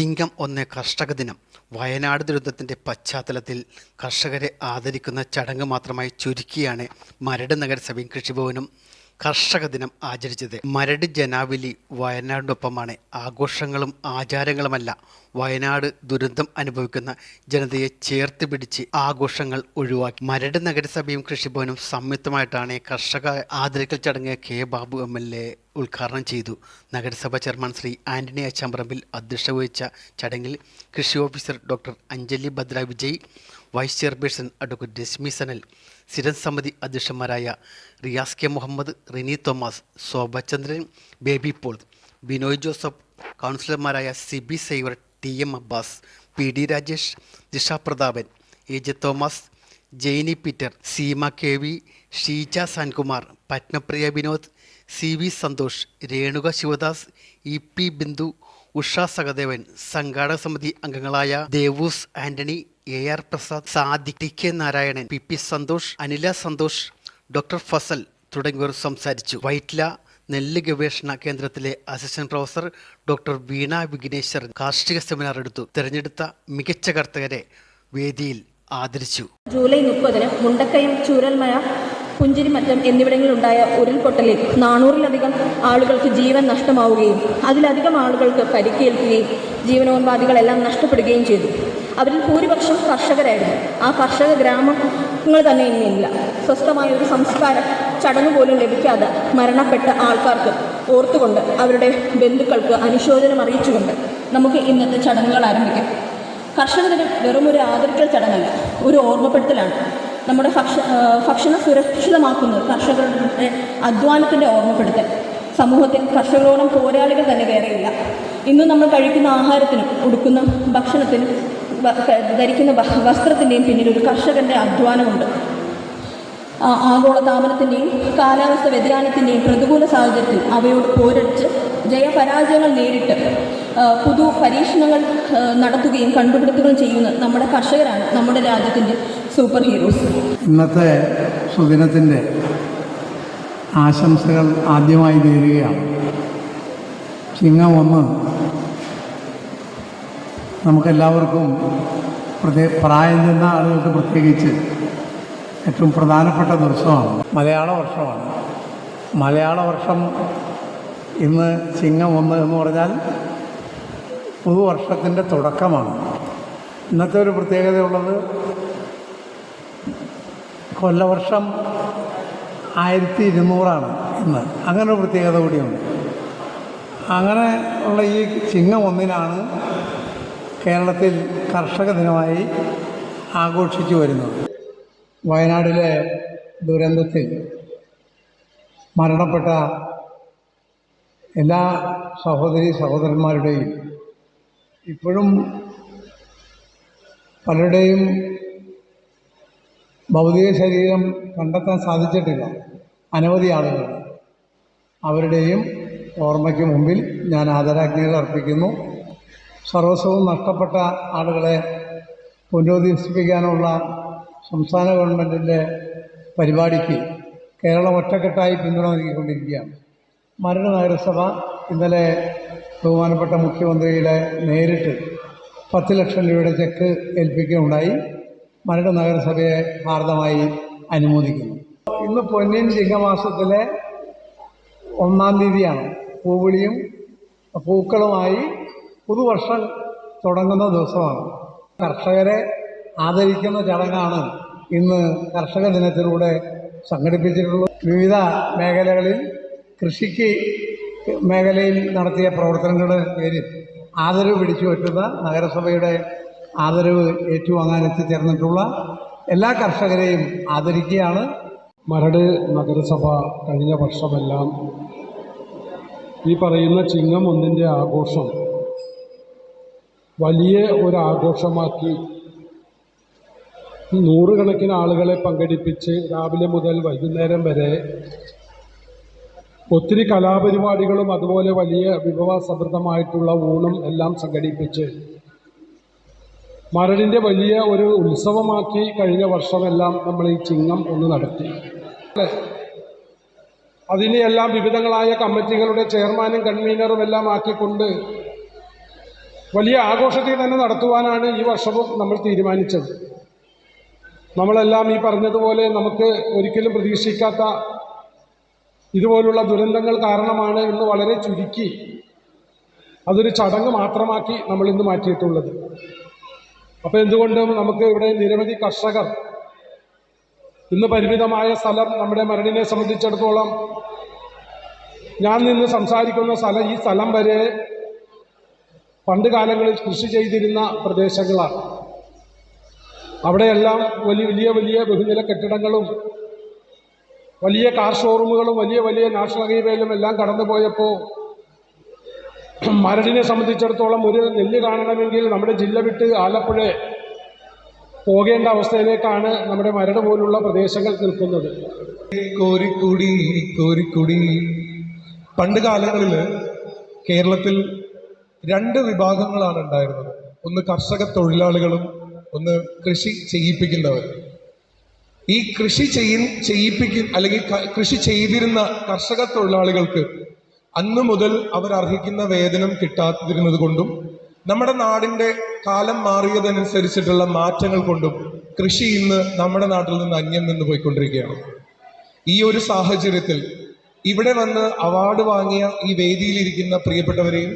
ചിങ്ങം ഒന്ന് കർഷക ദിനം വയനാട് ദുരന്തത്തിന്റെ പശ്ചാത്തലത്തിൽ കർഷകരെ ആദരിക്കുന്ന ചടങ്ങ് മാത്രമായി ചുരുക്കിയാണ് മരട് നഗരസഭയും കൃഷിഭവനും. കർഷക ദിനം ആചരിച്ചത്. മരട് ജനാവലി വയനാടിനൊപ്പമാണ്. ആഘോഷങ്ങളും ആചാരങ്ങളുമല്ല. വയനാട് ദുരന്തം അനുഭവിക്കുന്ന ജനതയെ ചേർത്ത് പിടിച്ച് ആഘോഷങ്ങൾ ഒഴിവാക്കി. മരട് നഗരസഭയും കൃഷിഭവനും സംയുക്തമായിട്ടാണ് കർഷക ആദരിക്കൽ ചടങ്ങ് K Babu M L A ഉദ്ഘാടനം ചെയ്തു. നഗരസഭ ചെയർമാൻ ശ്രീ ആന്റണി അച്ചാമ്പറമ്പിൽ അധ്യക്ഷത വഹിച്ച ചടങ്ങിൽ കൃഷി officer doctor Anjali Bhadra Vijay vice chairperson advocate Rashmi Sanal സ്ഥിരം സമിതി അധ്യക്ഷന്മാരായ Riyas K Muhammad Rini Thomas Shobhachandran baby Paul Binoy Joseph കൗൺസിലർമാരായ C B സൈവർ T M Abbas P D Rajesh Disha Prathapan A J Thomas Jainy Peter Seema K V Sheeja Sankumar Padmapriya Vinod C V Santhosh Renuka Sivadas E P Bindu Usha Sahadevan സംഘാടക സമിതി അംഗങ്ങളായ Devoos Antony A R Prasad Sadi T K Narayanan P P Santhosh Anila Santhosh doctor Fazal തുടങ്ങിയവർ സംസാരിച്ചു. വൈറ്റ്ല നെല്ല് ഗവേഷണ കേന്ദ്രത്തിലെ assistant professor doctor Veena Vigneshwar കാർഷിക seminar എടുത്തു. തിരഞ്ഞെടുത്ത മികച്ച കർത്തകരെ വേദിയിൽ ആദരിച്ചു. ജൂലൈ മുപ്പതിന് മുണ്ടക്കയം ചൂരൽമല പുഞ്ചിരിമറ്റം എന്നിവിടങ്ങളിലുണ്ടായ ഉരുൾപൊട്ടലിൽ നാനൂറിലധികം ആളുകൾക്ക് ജീവൻ നഷ്ടമാവുകയും അതിലധികം ആളുകൾക്ക് പരിക്കേൽക്കുകയും ജീവനോപാധികളെല്ലാം നഷ്ടപ്പെടുകയും ചെയ്തു. അവരിൽ ഭൂരിപക്ഷം കർഷകരായിരുന്നു. ആ കർഷക ഗ്രാമങ്ങൾ തന്നെ ഇന്നില്ല. സ്വസ്ഥമായ ഒരു സംസ്കാരം ചടങ്ങ് പോലും ലഭിക്കാതെ മരണപ്പെട്ട ആൾക്കാർക്ക് ഓർത്തുകൊണ്ട് അവരുടെ ബന്ധുക്കൾക്ക് അനുശോചനം അറിയിച്ചുകൊണ്ട് നമുക്ക് ഇന്നത്തെ ചടങ്ങുകൾ ആരംഭിക്കാം. കർഷക ദിനം വെറും ഒരു ആദരിക്കൽ ചടങ്ങല്ല ഒരു ഓർമ്മപ്പെടുത്തലാണ്. നമ്മുടെ ഭക്ഷ ഭക്ഷണം സുരക്ഷിതമാക്കുന്നത് കർഷകരുടെ അധ്വാനത്തിന്റെ ഓർമ്മപ്പെടുത്തൽ. സമൂഹത്തിൽ കർഷകരോളം പോരാളികൾ തന്നെ വേറെയില്ല. ഇന്ന് നമ്മൾ കഴിക്കുന്ന ആഹാരത്തിനും ഉടുക്കുന്ന ഭക്ഷണത്തിനും ധരിക്കുന്ന വസ്ത്രത്തിന്റെയും പിന്നിൽ ഒരു കർഷകന്റെ അധ്വാനമുണ്ട്. ആഗോള ആഗോളതാപനത്തിന്റെയും കാലാവസ്ഥ വ്യതിയാനത്തിന്റെയും പ്രതികൂല സാഹചര്യത്തിൽ അവയോട് പോരടിച്ച് ജയപരാജയങ്ങൾ നേരിട്ട് പുതു പരീക്ഷണങ്ങൾ നടത്തുകയും കണ്ടുപിടുത്തുകയും ചെയ്യുന്ന നമ്മുടെ കർഷകരാണ് നമ്മുടെ രാജ്യത്തിന്റെ സൂപ്പർ ഹീറോസ്. ഇന്നത്തെ സുദിനത്തിന്റെ ആശംസകൾ ആദ്യമായി നേരുകയാണ്. ചിങ്ങം ഒന്ന് നമുക്കെല്ലാവർക്കും പ്രത്യേക പ്രായം ചെന്ന ആളുകൾക്ക് പ്രത്യേകിച്ച് ഏറ്റവും പ്രധാനപ്പെട്ട ദിവസമാണ്. മലയാള വർഷമാണ്. മലയാള വർഷം ഇന്ന് ചിങ്ങം ഒന്ന് എന്ന് പറഞ്ഞാൽ പുതുവർഷത്തിന്റെ തുടക്കമാണ്. ഇന്നത്തെ ഒരു പ്രത്യേകതയുള്ളത് കൊല്ലവർഷം ആയിരത്തി ഇരുന്നൂറാണ് ഇന്ന്. അങ്ങനെ ഒരു പ്രത്യേകത കൂടിയുണ്ട്. അങ്ങനെ ഉള്ള ഈ ചിങ്ങം ഒന്നിനാണ് കേരളത്തിൽ കർഷക ദിനമായി ആഘോഷിച്ചു വരുന്നത്. വയനാടിലെ ദുരന്തത്തിൽ മരണപ്പെട്ട എല്ലാ സഹോദരി സഹോദരന്മാരുടെയും ഇപ്പോഴും പലരുടെയും ഭൗതിക ശരീരം കണ്ടെത്താൻ സാധിച്ചിട്ടില്ല. അനവധി ആളുകൾ. അവരുടെയും ഓർമ്മയ്ക്ക് മുമ്പിൽ ഞാൻ ആദരാജ്ഞകൾ അർപ്പിക്കുന്നു. സർവസ്വവും നഷ്ടപ്പെട്ട ആളുകളെ പുനരധിവസിപ്പിക്കാനുള്ള സംസ്ഥാന ഗവൺമെന്റിന്റെ പരിപാടിക്ക് കേരളം ഒറ്റക്കെട്ടായി പിന്തുണ നൽകിക്കൊണ്ടിരിക്കുകയാണ്. മരട് നഗരസഭ ഇന്നലെ ബഹുമാനപ്പെട്ട മുഖ്യമന്ത്രിയുടെ നേരിട്ട് പത്ത് ലക്ഷം രൂപയുടെ ചെക്ക് ഏൽപ്പിക്കുകയുണ്ടായി. മരട് നഗരസഭയെ ഹാർദമായി അനുമോദിക്കുന്നു. ഇന്ന് പൊന്നിൻ ചിങ്ങമാസത്തിലെ ഒന്നാം തീയതിയാണ്. പൂവിളിയും പൂക്കളുമായി പുതുവർഷം തുടങ്ങുന്ന ദിവസമാണ്. കർഷകരെ ആദരിക്കുന്ന ചടങ്ങാണ് ഇന്ന് കർഷക ദിനത്തിലൂടെ സംഘടിപ്പിച്ചിട്ടുള്ളത്. വിവിധ മേഖലകളിൽ കൃഷിക്ക് മേഖലയിൽ നടത്തിയ പ്രവർത്തനങ്ങളുടെ പേരിൽ ആദരവ് പിടിച്ചു പറ്റുന്ന നഗരസഭയുടെ ആദരവ് ഏറ്റുവാങ്ങാൻ എത്തിച്ചേർന്നിട്ടുള്ള എല്ലാ കർഷകരെയും ആദരിക്കുകയാണ്. മരട് നഗരസഭ കഴിഞ്ഞ വർഷമെല്ലാം ഈ പറയുന്ന ചിങ്ങം ഒന്നിന്റെ ആഘോഷം വലിയ ഒരു ആഘോഷമാക്കി നൂറുകണക്കിന് ആളുകളെ പങ്കെടുപ്പിച്ച് രാവിലെ മുതൽ വൈകുന്നേരം വരെ ഒത്തിരി കലാപരിപാടികളും അതുപോലെ വലിയ വിഭവസമൃദ്ധമായിട്ടുള്ള ഊണും എല്ലാം സംഘടിപ്പിച്ച് മരടിന്റെ വലിയ ഒരു ഉത്സവമാക്കി കഴിഞ്ഞ വർഷമെല്ലാം നമ്മൾ ഈ ചിങ്ങം ഒന്ന് നടത്തി. അതിനെയെല്ലാം വിവിധങ്ങളായ കമ്മിറ്റികളുടെ ചെയർമാനും കൺവീനറും എല്ലാം ആക്കിക്കൊണ്ട് വലിയ ആഘോഷത്തിൽ തന്നെ നടത്തുവാനാണ് ഈ വർഷവും നമ്മൾ തീരുമാനിച്ചത്. നമ്മളെല്ലാം ഈ പറഞ്ഞതുപോലെ നമുക്ക് ഒരിക്കലും പ്രതീക്ഷിക്കാത്ത ഇതുപോലുള്ള ദുരന്തങ്ങൾ കാരണമാണ് ഇന്ന് വളരെ ചുരുക്കി അതൊരു ചടങ്ങ് മാത്രമാക്കി നമ്മൾ ഇന്ന് മാറ്റിയിട്ടുള്ളത്. അപ്പോൾ എന്തുകൊണ്ടും നമുക്ക് ഇവിടെ നിരവധി കർഷകർ ഇന്ന് പരിമിതമായ സ്ഥലം നമ്മുടെ മരടിനെ സംബന്ധിച്ചിടത്തോളം ഞാൻ നിന്ന് സംസാരിക്കുന്ന സ്ഥലം ഈ സ്ഥലം വരെ പണ്ട് കാലങ്ങളിൽ കൃഷി ചെയ്തിരുന്ന പ്രദേശങ്ങളാണ്. അവിടെയെല്ലാം വലിയ വലിയ വലിയ ബഹുനില കെട്ടിടങ്ങളും വലിയ കാർ ഷോറൂമുകളും വലിയ വലിയ നാഷണൽ ഹൈവേയിലും എല്ലാം കടന്നു പോയപ്പോൾ മരടിനെ സംബന്ധിച്ചിടത്തോളം ഒരു നെല്ല് കാണണമെങ്കിൽ നമ്മുടെ ജില്ല വിട്ട് ആലപ്പുഴ പോകേണ്ട അവസ്ഥയിലേക്കാണ് നമ്മുടെ മരട് പോലുള്ള പ്രദേശങ്ങൾ നിൽക്കുന്നത്. കോരിക്കുടി കോരിക്കുടി. പണ്ട് കാലങ്ങളിൽ കേരളത്തിൽ രണ്ട് വിഭാഗങ്ങളാണ് ഉണ്ടായിരുന്നത്. ഒന്ന് കർഷക തൊഴിലാളികളും ഒന്ന് കൃഷി ചെയ്യിപ്പിക്കുന്നവർ. ഈ കൃഷി ചെയ്യ ചെയ്യിപ്പിക്കും അല്ലെങ്കിൽ കൃഷി ചെയ്തിരുന്ന കർഷക തൊഴിലാളികൾക്ക് അന്ന് മുതൽ അവർ അർഹിക്കുന്ന വേതനം കിട്ടാതിരുന്നത് കൊണ്ടും നമ്മുടെ നാടിന്റെ കാലം മാറിയതനുസരിച്ചിട്ടുള്ള മാറ്റങ്ങൾ കൊണ്ടും കൃഷി ഇന്ന് നമ്മുടെ നാട്ടിൽ നിന്ന് അന്യം നിന്ന് പോയിക്കൊണ്ടിരിക്കുകയാണ്. ഈ ഒരു സാഹചര്യത്തിൽ ഇവിടെ വന്ന് അവാർഡ് വാങ്ങിയ ഈ വേദിയിലിരിക്കുന്ന പ്രിയപ്പെട്ടവരെയും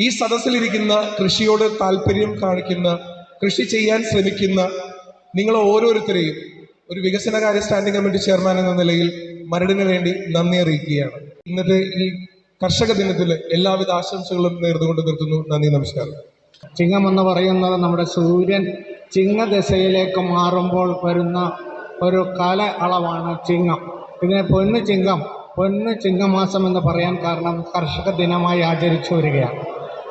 ഈ സദസ്സിലിരിക്കുന്ന കൃഷിയോട് താല്പര്യം കാണിക്കുന്ന കൃഷി ചെയ്യാൻ ശ്രമിക്കുന്ന നിങ്ങൾ ഓരോരുത്തരെയും ഒരു വികസനകാര്യ സ്റ്റാൻഡിംഗ് കമ്മിറ്റി ചെയർമാൻ എന്ന നിലയിൽ മരടിന് വേണ്ടി നന്ദി അറിയിക്കുകയാണ്. ഇന്നത്തെ ഈ കർഷക ദിനത്തിൽ എല്ലാവിധ ആശംസകളും നേർന്നുകൊണ്ട് നിർത്തുന്നു. നന്ദി നമസ്കാരം. ചിങ്ങം എന്ന് പറയുന്നത് നമ്മുടെ സൂര്യൻ ചിങ്ങദശയിലേക്ക് മാറുമ്പോൾ വരുന്ന ഒരു കാല അളവാണ് ചിങ്ങം. ഇതിനെ പൊന്ന് ചിങ്ങം പൊന്ന് ചിങ്ങമാസം എന്ന് പറയാൻ കാരണം കർഷക ദിനമായി ആചരിച്ചു വരികയാണ്.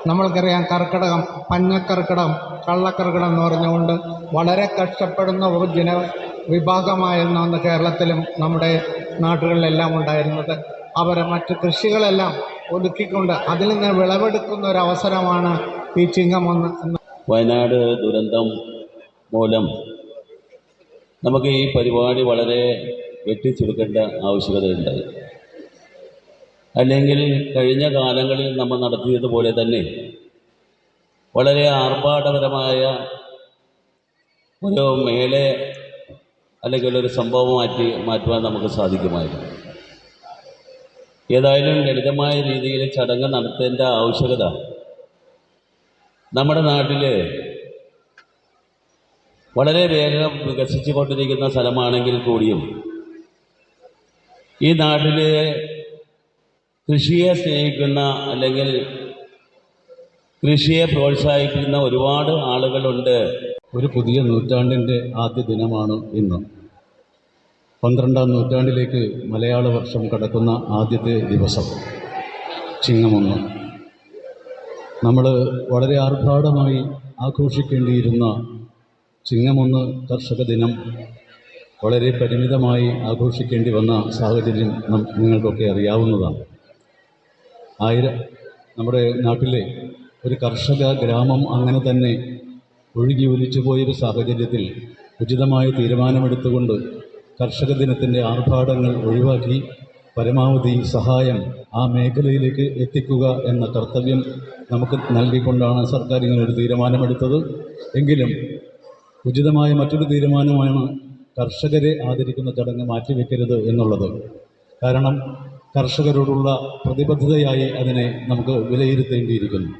നമ്മൾക്കറിയാം കർക്കിടകം പഞ്ഞക്കർക്കിടകം കള്ളക്കർക്കിടകം എന്ന് പറഞ്ഞുകൊണ്ട് വളരെ കഷ്ടപ്പെടുന്ന ഒരു ജന വിഭാഗമായിരുന്നു അന്ന് കേരളത്തിലും നമ്മുടെ നാടുകളിലെല്ലാം ഉണ്ടായിരുന്നത്. അവർ മറ്റ് കൃഷികളെല്ലാം ഒതുക്കിക്കൊണ്ട് അതിൽ നിന്ന് വിളവെടുക്കുന്ന ഒരു അവസരമാണ് ഈ ചിങ്ങം എന്ന്. വയനാട് ദുരന്തം മൂലം നമുക്ക് ഈ പരിപാടി വളരെ വെട്ടിച്ചുരുക്കേണ്ട ആവശ്യകതയുണ്ട്. അല്ലെങ്കിൽ കഴിഞ്ഞ കാലങ്ങളിൽ നമ്മൾ നടത്തിയതുപോലെ തന്നെ വളരെ ആർഭാടപരമായ ഒരു മേലെ അല്ലെങ്കിൽ ഒരു സംഭവം മാറ്റി മാറ്റുവാൻ നമുക്ക് സാധിക്കുമായിരുന്നു. ഏതായാലും ലളിതമായ രീതിയിൽ ചടങ്ങ് നടത്തേണ്ട ആവശ്യകത നമ്മുടെ നാട്ടിൽ വളരെ വേഗം വികസിച്ചു കൊണ്ടിരിക്കുന്ന സ്ഥലമാണെങ്കിൽ കൂടിയും ഈ നാട്ടിൽ കൃഷിയെ സ്നേഹിക്കുന്ന അല്ലെങ്കിൽ കൃഷിയെ പ്രോത്സാഹിപ്പിക്കുന്ന ഒരുപാട് ആളുകളുണ്ട്. ഒരു പുതിയ നൂറ്റാണ്ടിന്റെ ആദ്യ ദിനമാണ് ഇന്ന്. പന്ത്രണ്ടാം നൂറ്റാണ്ടിലേക്ക് മലയാള വർഷം കടക്കുന്ന ആദ്യത്തെ ദിവസം. ചിങ്ങമൊന്ന്. നമ്മൾ വളരെ ആർഭാടമായി ആഘോഷിക്കേണ്ടിയിരുന്ന ചിങ്ങമൊന്ന് കർഷക ദിനം വളരെ പരിമിതമായി ആഘോഷിക്കേണ്ടി വന്ന സാഹചര്യം നം- നിങ്ങൾക്കൊക്കെ അറിയാവുന്നതാണ്. ആയിരം നമ്മുടെ നാട്ടിലെ ഒരു കർഷക ഗ്രാമം അങ്ങനെ തന്നെ ഒഴുകി ഒലിച്ചു പോയൊരു സാഹചര്യത്തിൽ ഉചിതമായ തീരുമാനമെടുത്തുകൊണ്ട് കർഷക ദിനത്തിന്റെ ആർഭാടങ്ങൾ ഒഴിവാക്കി പരമാവധി സഹായം ആ മേഖലയിലേക്ക് എത്തിക്കുക എന്ന കർത്തവ്യം നമുക്ക് നൽകിക്കൊണ്ടാണ് സർക്കാർ ഇങ്ങനൊരു തീരുമാനമെടുത്തത്. എങ്കിലും ഉചിതമായ മറ്റൊരു തീരുമാനമാണ് കർഷകരെ ആദരിക്കുന്ന ചടങ്ങ് മാറ്റിവെക്കരുത് എന്നുള്ളത്. കാരണം കർഷകരോടുള്ള പ്രതിബദ്ധതയായി അതിനെ നമുക്ക് വിലയിരുത്തേണ്ടിയിരിക്കുന്നു.